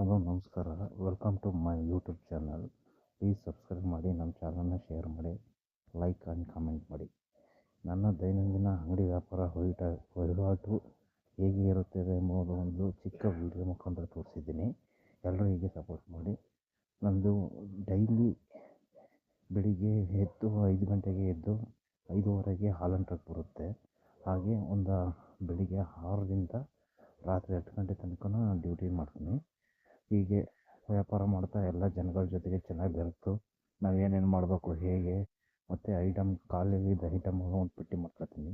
Hello, ನಮಸ್ಕಾರ. Welcome to my YouTube channel please subscribe ಮಾಡಿ, ನಮ್ಮ ಚಾನಲ್ನ ಶೇರ್ ಮಾಡಿ ಲೈಕ್ ಆ್ಯಂಡ್ ಕಮೆಂಟ್ ಮಾಡಿ. ನನ್ನ ದೈನಂದಿನ ಅಂಗಡಿ ವ್ಯಾಪಾರ ವಹಿಟ ವಹಿವಾಟು ಹೇಗೆ ಇರುತ್ತದೆ ಎಂಬುದು ಒಂದು ಚಿಕ್ಕ ವಿಡಿಯೋ ಮುಖಾಂತರ ತೋರಿಸಿದ್ದೀನಿ. ಎಲ್ಲರೂ ಹೀಗೆ ಸಪೋರ್ಟ್ ಮಾಡಿ. ನನ್ನದು ಡೈಲಿ ಬೆಳಿಗ್ಗೆ ಎದ್ದು ಐದು ಗಂಟೆಗೆ ಎದ್ದು ಐದೂವರೆಗೆ ಹಾಲನ್ ಟ್ರಕ್ ಬರುತ್ತೆ. ಹಾಗೆ ಒಂದು ಬೆಳಿಗ್ಗೆ ಆರರಿಂದ ರಾತ್ರಿ ಹತ್ತು ಗಂಟೆ ತನಕ ಡ್ಯೂಟಿ ಮಾಡ್ತೀನಿ. ಹೀಗೆ ವ್ಯಾಪಾರ ಮಾಡ್ತಾ ಎಲ್ಲ ಜನಗಳ ಜೊತೆಗೆ ಚೆನ್ನಾಗಿ ಬೆರೆತು. ನಾವು ಏನೇನು ಮಾಡಬೇಕು, ಹೇಗೆ? ಮತ್ತು ಐಟಮ್ ಖಾಲಿಯಿದ್ದ ಐಟಮ್ ಒಂದು ಪಟ್ಟಿ ಮಾಡ್ಕೊತೀನಿ.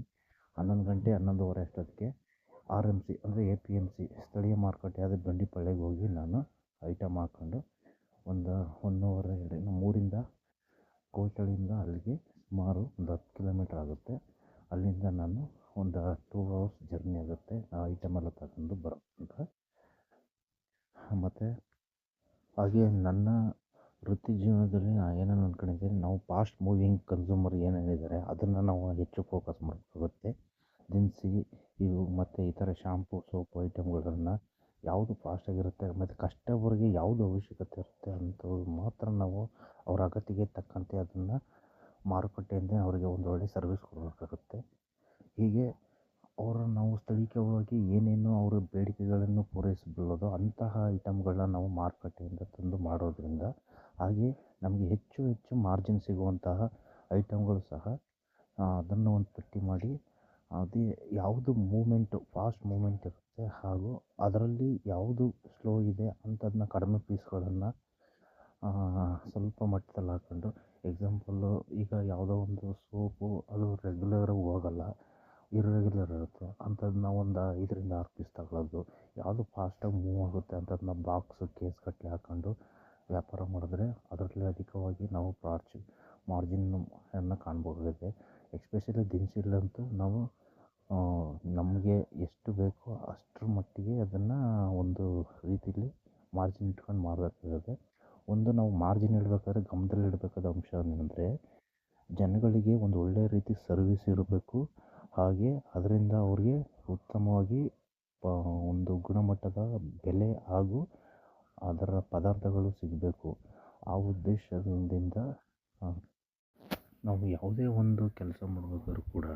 ಹನ್ನೊಂದು ಗಂಟೆ, ಹನ್ನೊಂದುವರೆ ಅಷ್ಟೊತ್ತಿಗೆ ಆರ್ ಎಂ ಸಿ ಅಂದರೆ ಎ ಪಿ ಎಂ ಸಿ ಸ್ಥಳೀಯ ಮಾರುಕಟ್ಟೆ ಆದ ಬಂಡಿಪಳ್ಳಿಗೆ ಹೋಗಿ ನಾನು ಐಟಮ್ ಹಾಕ್ಕೊಂಡು ಒಂದು ಒಂದೂವರೆ, ಎರಡು ಮೂರಿಂದ ಕೋಚಳಿಯಿಂದ ಅಲ್ಲಿಗೆ ಸುಮಾರು ಒಂದು ಹತ್ತು ಕಿಲೋಮೀಟ್ರ್ ಆಗುತ್ತೆ. ಅಲ್ಲಿಂದ ನಾನು ಒಂದು ಟೂ ಅವರ್ಸ್ ಜರ್ನಿ ಆಗುತ್ತೆ. ಆ ಐಟಮ್ ಎಲ್ಲ ತಗೊಂಡು ಬರೋ ತನಕ ಮತ್ತು ಹಾಗೆ ನನ್ನ ವೃತ್ತಿ ಜೀವನದಲ್ಲಿ ನಾನು ಏನೇನು ಅಂದ್ಕೊಂಡಿದ್ದೀನಿ ನಾವು ಫಾಸ್ಟ್ ಮೂವಿಂಗ್ ಕನ್ಸ್ಯೂಮರ್ ಏನೇನಿದ್ದಾರೆ, ಅದನ್ನು ನಾವು ಹೆಚ್ಚು ಫೋಕಸ್ ಮಾಡಬೇಕಾಗುತ್ತೆ ದಿನಸಿ ಇವು ಮತ್ತು ಈ ಥರ ಶಾಂಪು ಸೋಪು ಐಟಮ್ಗಳನ್ನು ಯಾವುದು ಫಾಸ್ಟಾಗಿರುತ್ತೆ ಮತ್ತು ಕಸ್ಟಮರ್ಗೆ ಯಾವುದು ಅವಶ್ಯಕತೆ ಇರುತ್ತೆ ಅಂತ ಮಾತ್ರ ನಾವು ಅವರ ಅಗತ್ಯಕ್ಕೆ ತಕ್ಕಂತೆ ಅದನ್ನು ಮಾರುಕಟ್ಟೆಯಿಂದ ಅವರಿಗೆ ಒಂದು ಒಳ್ಳೆಯ ಸರ್ವಿಸ್ ಕೊಡಬೇಕಾಗುತ್ತೆ. ಹೀಗೆ ಅವರನ್ನು ನಾವು ಸ್ಥಳೀಯವಾಗಿ ಏನೇನು ಅವರ ಬೇಡಿಕೆಗಳನ್ನು ಪೂರೈಸಬಲ್ಲದೋ ಅಂತಹ ಐಟಮ್ಗಳನ್ನ ನಾವು ಮಾರುಕಟ್ಟೆಯಿಂದ ತಂದು ಮಾಡೋದರಿಂದ ಹಾಗೆ ನಮಗೆ ಹೆಚ್ಚು ಹೆಚ್ಚು ಮಾರ್ಜಿನ್ ಸಿಗುವಂತಹ ಐಟಮ್ಗಳು ಸಹ ಅದನ್ನು ಒಂದು ಪಟ್ಟಿ ಮಾಡಿ, ಅದೇ ಯಾವುದು ಮೂಮೆಂಟು ಫಾಸ್ಟ್ ಮೂಮೆಂಟ್ ಇರುತ್ತೆ ಹಾಗೂ ಅದರಲ್ಲಿ ಯಾವುದು ಸ್ಲೋ ಇದೆ ಅಂಥದನ್ನ ಕಡಿಮೆ ಪೀಸ್ಗಳನ್ನು ಸ್ವಲ್ಪ ಮಟ್ಟದಲ್ಲಿ ಹಾಕ್ಕೊಂಡು ಎಕ್ಸಾಂಪಲ್ಲು ಈಗ ಯಾವುದೋ ಒಂದು ಸೋಪು ಅದು ರೆಗ್ಯುಲರಾಗಿ ಹೋಗಲ್ಲ. ಇರ್ರೆಗ್ಯುಲರ್ ಇರುತ್ತೆ. ಅಂಥದ್ದನ್ನ ಒಂದು ಐದರಿಂದ ಆರು ಪೀಸ್ ತಗೊಳ್ಳೋದು ಯಾವುದು ಫಾಸ್ಟಾಗಿ ಮೂವ್ ಆಗುತ್ತೆ ಅಂಥದ್ದನ್ನ ಬಾಕ್ಸು ಕೇಸ್ ಗಟ್ಟಲೆ ಹಾಕ್ಕೊಂಡು ವ್ಯಾಪಾರ ಮಾಡಿದ್ರೆ ಅದರಲ್ಲಿ ಅಧಿಕವಾಗಿ ನಾವು ಪ್ರಾರ್ಚ್ ಮಾರ್ಜಿನನ್ನು ಕಾಣ್ಬೋದಾಗಿದೆ. ಎಸ್ಪೆಷಲಿ ದಿನಸಿಲ್ಲಂತೂ ನಾವು ನಮಗೆ ಎಷ್ಟು ಬೇಕೋ ಅಷ್ಟರ ಮಟ್ಟಿಗೆ ಅದನ್ನು ಒಂದು ರೀತಿಲಿ ಮಾರ್ಜಿನ್ ಇಟ್ಕೊಂಡು ಮಾರಬೇಕಾಗುತ್ತೆ ಒಂದು ನಾವು ಮಾರ್ಜಿನ್ ಇಡಬೇಕಾದ್ರೆ ಗಮನದಲ್ಲಿಡಬೇಕಾದ ಅಂಶ ಏನಂದರೆ, ಜನಗಳಿಗೆ ಒಂದು ಒಳ್ಳೆಯ ರೀತಿ ಸರ್ವಿಸ್ ಇರಬೇಕು. ಹಾಗೆ ಅದರಿಂದ ಅವ್ರಿಗೆ ಉತ್ತಮವಾಗಿ ಒಂದು ಗುಣಮಟ್ಟದ ಬೆಲೆ ಹಾಗೂ ಅದರ ಪದಾರ್ಥಗಳು ಸಿಗಬೇಕು. ಆ ಉದ್ದೇಶದಿಂದ ನಾವು ಯಾವುದೇ ಒಂದು ಕೆಲಸ ಮಾಡಬೇಕಾದ್ರೂ ಕೂಡ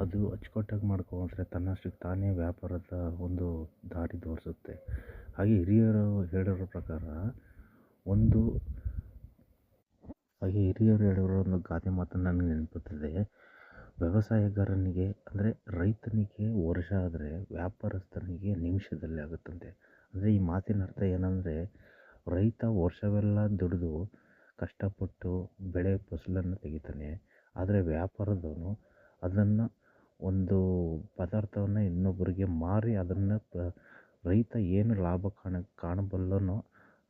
ಅದು ಅಚ್ಚುಕಟ್ಟಾಗಿ ಮಾಡ್ಕೊಂಡ್ರೆ ತನ್ನಷ್ಟಕ್ಕೆ ತಾನೇ ವ್ಯಾಪಾರದ ಒಂದು ದಾರಿ ತೋರಿಸುತ್ತೆ. ಹಾಗೆ ಹಿರಿಯರು ಹೇಳಿರೋ ಪ್ರಕಾರ ಒಂದು, ಹಾಗೆ ಹಿರಿಯರು ಹೇಳಿರೋ ಒಂದು ಗಾದೆ ಮಾತನ್ನು ನನಗೆ ನೆನಪುತ್ತದೆ. ವ್ಯವಸಾಯಗಾರನಿಗೆ, ಅಂದರೆ ರೈತನಿಗೆ ವರ್ಷ ಆದರೆ ವ್ಯಾಪಾರಸ್ಥನಿಗೆ ನಿಮಿಷದಲ್ಲಿ ಆಗುತ್ತಂತೆ. ಅಂದರೆ ಈ ಮಾತಿನ ಅರ್ಥ ಏನಂದರೆ, ರೈತ ವರ್ಷವೆಲ್ಲ ದುಡಿದು ಕಷ್ಟಪಟ್ಟು ಬೆಳೆ ಫಸಲನ್ನು ತೆಗಿತಾನೆ. ಆದರೆ ವ್ಯಾಪಾರದವನು ಅದನ್ನು ಒಂದು ಪದಾರ್ಥವನ್ನು ಇನ್ನೊಬ್ಬರಿಗೆ ಮಾರಿ ಅದನ್ನು ರೈತ ಏನು ಲಾಭ ಕಾಣ, ಕಾಣಬಲ್ಲನೋ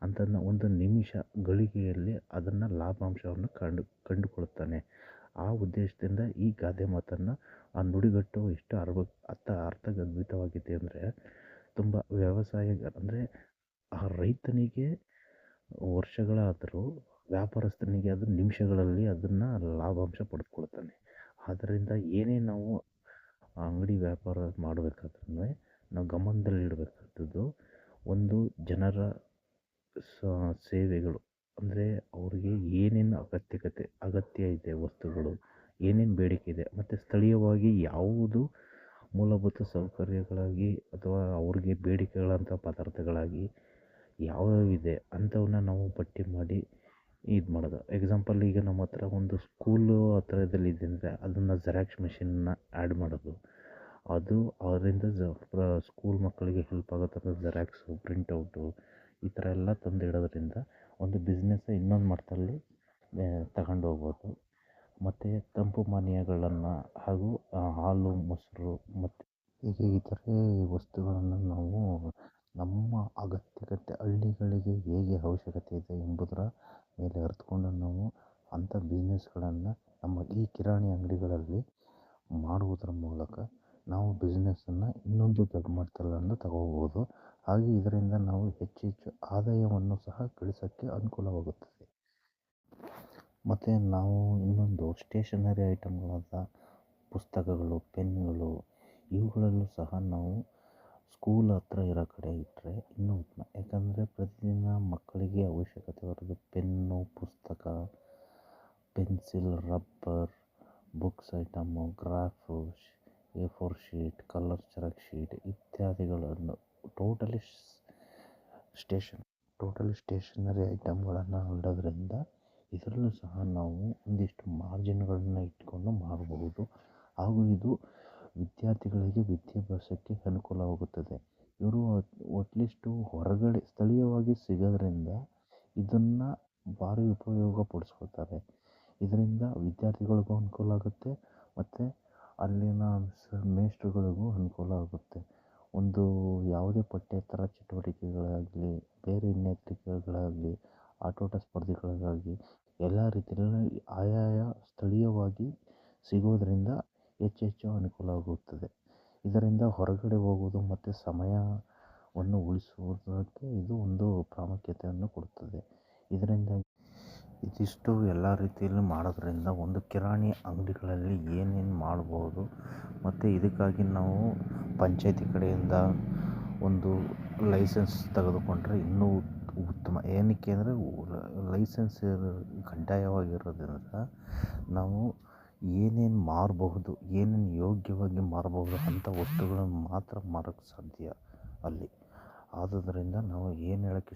ಅಂಥದನ್ನ ಒಂದು ನಿಮಿಷ ಗಳಿಗೆಯಲ್ಲಿ ಅದನ್ನು ಲಾಭಾಂಶವನ್ನು ಕಂಡು, ಕಂಡುಕೊಳ್ಳುತ್ತಾನೆ. ಆ ಉದ್ದೇಶದಿಂದ ಈ ಗಾದೆ ಮಾತನ್ನು ಆ ನುಡಿಗಟ್ಟು ಎಷ್ಟು ಅರ್ವ, ಅರ್ಥ, ಅರ್ಥಗರ್ಭಿತವಾಗಿದೆ ಅಂದರೆ ತುಂಬ ವ್ಯವಸಾಯ, ಅಂದರೆ ಆ ರೈತನಿಗೆ ವರ್ಷಗಳಾದರೂ, ವ್ಯಾಪಾರಸ್ಥನಿಗೆ ಅದು ನಿಮಿಷಗಳಲ್ಲಿ ಅದನ್ನು ಲಾಭಾಂಶ ಪಡೆದುಕೊಳ್ತಾನೆ ಆದ್ದರಿಂದ ಏನೇ ನಾವು ಅಂಗಡಿ ವ್ಯಾಪಾರ ಮಾಡಬೇಕಾದ್ರೂ ನಾವು ಗಮನದಲ್ಲಿಡಬೇಕಾದದ್ದು ಒಂದು ಜನರ ಸೇವೆಗಳು. ಅಂದರೆ ಅವ್ರಿಗೆ ಏನೇನು ಅಗತ್ಯಕತೆ, ಅಗತ್ಯ ಇದೆ ವಸ್ತುಗಳು, ಏನೇನು ಬೇಡಿಕೆ ಇದೆ, ಮತ್ತು ಸ್ಥಳೀಯವಾಗಿ ಯಾವುದು ಮೂಲಭೂತ ಸೌಕರ್ಯಗಳಾಗಿ ಅಥವಾ ಅವ್ರಿಗೆ ಬೇಡಿಕೆಗಳಂಥ ಪದಾರ್ಥಗಳಾಗಿ ಯಾವ್ಯಾವಿದೆ ಅಂಥವನ್ನ ನಾವು ಪಟ್ಟಿ ಮಾಡಿ ಇದು ಮಾಡೋದು. ಎಕ್ಸಾಂಪಲ್ ಈಗ ನಮ್ಮ ಹತ್ರ ಒಂದು ಸ್ಕೂಲು ಹತ್ರದಲ್ಲಿ ಇದೆ ಅಂದರೆ ಅದನ್ನು ಜೆರಾಕ್ಸ್ ಮಿಷಿನ್ನ ಆ್ಯಡ್ ಮಾಡೋದು. ಅದು ಅದರಿಂದ ಸ್ಕೂಲ್ ಮಕ್ಕಳಿಗೆ ಹೆಲ್ಪ್ ಆಗೋ ಥರ ಜೆರಾಕ್ಸು ಪ್ರಿಂಟೌಟು ಈ ಥರ ಎಲ್ಲ ತಂದು ಇಡೋದ್ರಿಂದ ಒಂದು ಬಿಸ್ನೆಸ್ಸೇ ಇನ್ನೊಂದು ಮಟ್ಟದಲ್ಲಿ ತಗೊಂಡು ಹೋಗ್ಬೋದು. ಮತ್ತು ತಂಪು ಪಾನೀಯಗಳನ್ನು ಹಾಗೂ ಹಾಲು, ಮೊಸರು ಮತ್ತು ಹೀಗೆ ಇತರೆ ವಸ್ತುಗಳನ್ನು ನಾವು ನಮ್ಮ ಅಗತ್ಯಕತೆ ಹಳ್ಳಿಗಳಿಗೆ ಹೇಗೆ ಅವಶ್ಯಕತೆ ಇದೆ ಎಂಬುದರ ಮೇಲೆ ಅರ್ತ್ಕೊಂಡು ನಾವು ಅಂಥ ಬಿಸ್ನೆಸ್ಗಳನ್ನು ನಮ್ಮ ಈ ಕಿರಾಣಿ ಅಂಗಡಿಗಳಲ್ಲಿ ಮಾಡುವುದರ ಮೂಲಕ ನಾವು ಬಿಸ್ನೆಸ್ಸನ್ನು ಇನ್ನೊಂದು ದೊಡ್ಡ ಮಟ್ಟದಲ್ಲಿ ತಗೋಬೋದು ಹಾಗೆ ಇದರಿಂದ ನಾವು ಹೆಚ್ಚು ಆದಾಯವನ್ನು ಸಹ ಗಳಿಸೋಕ್ಕೆ ಅನುಕೂಲವಾಗುತ್ತದೆ. ಮತ್ತು ನಾವು ಇನ್ನೊಂದು ಸ್ಟೇಷನರಿ ಐಟಮ್ಗಳಾದ ಪುಸ್ತಕಗಳು ಪೆನ್ನುಗಳು ಇವುಗಳಲ್ಲೂ ಸಹ ನಾವು ಸ್ಕೂಲ್ ಹತ್ರ ಇರೋ ಕಡೆ ಇಟ್ಟರೆ ಇನ್ನೂ ಉತ್ತಮ. ಯಾಕಂದರೆ ಪ್ರತಿದಿನ ಮಕ್ಕಳಿಗೆ ಅವಶ್ಯಕತೆ ಬರೋದು ಪೆನ್ನು ಪುಸ್ತಕ pencil rubber books item graph A four sheet colour xerox sheet ಇತ್ಯಾದಿಗಳನ್ನು ಟೋಟಲಿ ಸ್ಟೇಷನ್ ಟೋಟಲಿ ಸ್ಟೇಷನರಿ ಐಟಮ್ಗಳನ್ನು ಇಡೋದ್ರಿಂದ ಇದರಲ್ಲೂ ಸಹ ನಾವು ಒಂದಿಷ್ಟು ಮಾರ್ಜಿನ್ಗಳನ್ನು ಇಟ್ಕೊಂಡು ಮಾರಬಹುದು ಹಾಗೂ ಇದು ವಿದ್ಯಾರ್ಥಿಗಳಿಗೆ ವಿದ್ಯಾಭ್ಯಾಸಕ್ಕೆ ಅನುಕೂಲವಾಗುತ್ತದೆ ಇವರು ಅಟ್ಲೀಸ್ಟು ಹೊರಗಡೆ, ಸ್ಥಳೀಯವಾಗಿ ಸಿಗೋದ್ರಿಂದ ಇದನ್ನು ಭಾರಿ ಉಪಯೋಗ ಪಡಿಸ್ಕೊತಾರೆ ಇದರಿಂದ ವಿದ್ಯಾರ್ಥಿಗಳಿಗೂ ಅನುಕೂಲ ಆಗುತ್ತೆ. ಮತ್ತು ಅಲ್ಲಿನ ಮೇಷ್ಟ್ರುಗಳಿಗೂ ಅನುಕೂಲ ಆಗುತ್ತೆ. ಒಂದು ಯಾವುದೇ ಪಠ್ಯೇತರ ಚಟುವಟಿಕೆಗಳಾಗಲಿ, ಬೇರೆ ಇನ್ನಿತರಗಳಾಗಲಿ ಆಟೋಟ ಸ್ಪರ್ಧೆಗಳಿಗಾಗಲಿ ಎಲ್ಲ ರೀತಿಯಲ್ಲೂ ಆಯಾಯ ಸ್ಥಳೀಯವಾಗಿ ಸಿಗೋದರಿಂದ ಹೆಚ್ಚೆಚ್ಚು ಅನುಕೂಲವಾಗುತ್ತದೆ ಇದರಿಂದ ಹೊರಗಡೆ ಹೋಗುವುದು ಮತ್ತು ಸಮಯವನ್ನು ಉಳಿಸುವುದಕ್ಕೆ ಇದು ಒಂದು ಪ್ರಾಮುಖ್ಯತೆಯನ್ನು ಕೊಡುತ್ತದೆ. ಇದರಿಂದ ಇದಿಷ್ಟು ಎಲ್ಲ ರೀತಿಯಲ್ಲಿ ಮಾಡೋದ್ರಿಂದ ಒಂದು ಕಿರಾಣಿ ಅಂಗಡಿಗಳಲ್ಲಿ ಏನೇನು ಮಾಡ್ಬೋದು, ಮತ್ತು ಇದಕ್ಕಾಗಿ ನಾವು ಪಂಚಾಯಿತಿ ಕಡೆಯಿಂದ ಒಂದು ಲೈಸೆನ್ಸ್ ತೆಗೆದುಕೊಂಡ್ರೆ ಇನ್ನೂ ಉತ್ತಮ. ಏನಕ್ಕೆ ಅಂದರೆ ಲೈಸೆನ್ಸ್ ಕಡ್ಡಾಯವಾಗಿರೋದ್ರಿಂದ ನಾವು ಏನೇನು ಮಾರಬಹುದು, ಏನೇನು ಯೋಗ್ಯವಾಗಿ ಮಾರಬಹುದು ಅಂಥ ವಸ್ತುಗಳನ್ನು ಮಾತ್ರ ಮಾರೋಕ್ಕೆ ಸಾಧ್ಯ ಅಲ್ಲಿ. ಆದುದರಿಂದ ನಾವು ಏನು ಹೇಳಕ್ಕೆ